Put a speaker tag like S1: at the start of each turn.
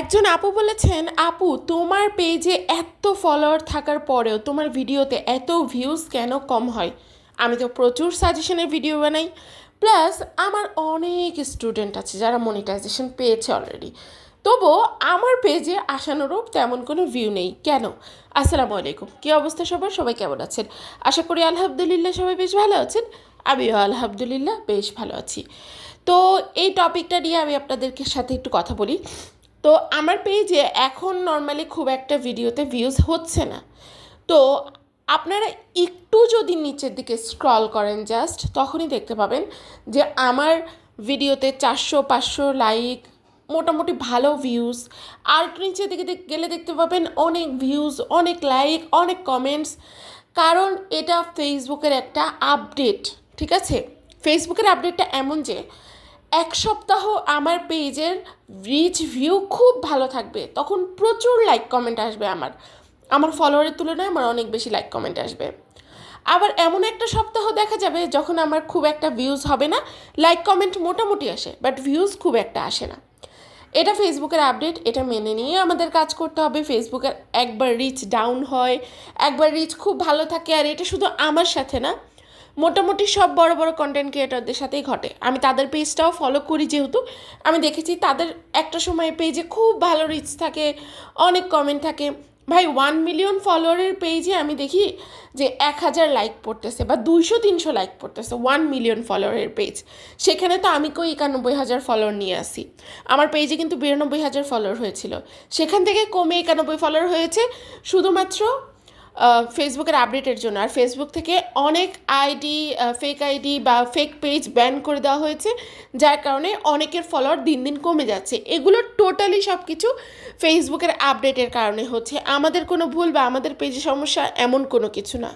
S1: একজন আপু বলেছেন, আপু, তোমার পেজে এত ফলোয়ার থাকার পরেও তোমার ভিডিওতে এত ভিউজ কেন কম হয়? আমি তো প্রচুর সাজেশনের ভিডিও বানাই। প্লাস আমার অনেক স্টুডেন্ট আছে যারা মনিটাইজেশন পেয়েছে অলরেডি তবু আমার পেজে আশানুরূপ তেমন কোনো ভিউ নেই। কেন? আসসালামু আলাইকুম। কী অবস্থা সবার? সবাই কেমন আছেন? আশা করি আলহামদুলিল্লাহ সবাই বেশ ভালো আছেন। আমিও আলহামদুলিল্লাহ বেশ ভালো আছি। তো এই টপিকটা নিয়ে আমি আপনাদেরকে সাথে একটু কথা বলি। তো আমার পেজে এখন নর্মালি খুব একটা ভিডিওতে ভিউজ হচ্ছে না। তো আপনারা একটু যদি নিচের দিকে স্ক্রল করেন জাস্ট তখনই দেখতে পাবেন যে আমার ভিডিওতে চারশো, পাঁচশো লাইক মোটামুটি ভালো ভিউজ আর নিচের দিকে গেলে দেখতে পাবেন অনেক ভিউজ অনেক লাইক অনেক কমেন্টস কারণ এটা ফেসবুকের একটা আপডেট ঠিক আছে? ফেসবুকের আপডেটটা এমন যে এক সপ্তাহ আমার পেজের রিচ ভিউ খুব ভালো থাকবে। তখন প্রচুর লাইক কমেন্ট আসবে আমার। আমার ফলোয়ারের তুলনায় আমার অনেক বেশি লাইক কমেন্ট আসবে। আবার এমন একটা সপ্তাহ দেখা যাবে যখন আমার খুব একটা ভিউজ হবে না লাইক কমেন্ট মোটামুটি আসে বাট ভিউজ খুব একটা আসে না। এটা ফেসবুকের আপডেট এটা মেনে নিয়ে আমাদের কাজ করতে হবে। ফেসবুকের একবার রিচ ডাউন হয়, একবার রিচ খুব ভালো থাকে, আর এটা শুধু আমার সাথে না মোটামুটি সব বড় বড় কন্টেন্ট ক্রিয়েটরদের সাথেই ঘটে। আমি তাদের পেজটাও ফলো করি যেহেতু। আমি দেখেছি তাদের একটা সময় পেজে খুব ভালো রিচ থাকে, অনেক কমেন্ট থাকে। ভাই ওয়ান মিলিয়ন ফলোয়ারের পেজে আমি দেখি যে এক হাজার লাইক পড়তেছে বা দুইশো, তিনশো লাইক পড়তেছে ওয়ান মিলিয়ন ফলোয়ারের পেজ সেখানে তো আমি কই একানব্বই হাজার ফলোয়ার নিয়ে আসি। আমার পেজে কিন্তু বিরানব্বই হাজার ফলোয়ার হয়েছিল। সেখান থেকে কমে একানব্বই ফলোয়ার হয়েছে। শুধুমাত্র ফেসবুকের আপডেটের জন্য। আর ফেসবুক থেকে অনেক আইডি ফেক আইডি বা ফেক পেজ ব্যান করে দেওয়া হয়েছে, যার কারণে অনেকের ফলোয়ার দিন দিন কমে যাচ্ছে। এগুলো টোটালি সব কিছু ফেসবুকের আপডেটের কারণে হচ্ছে। আমাদের কোনো ভুল বা আমাদের পেজে সমস্যা এমন কোনো কিছু না।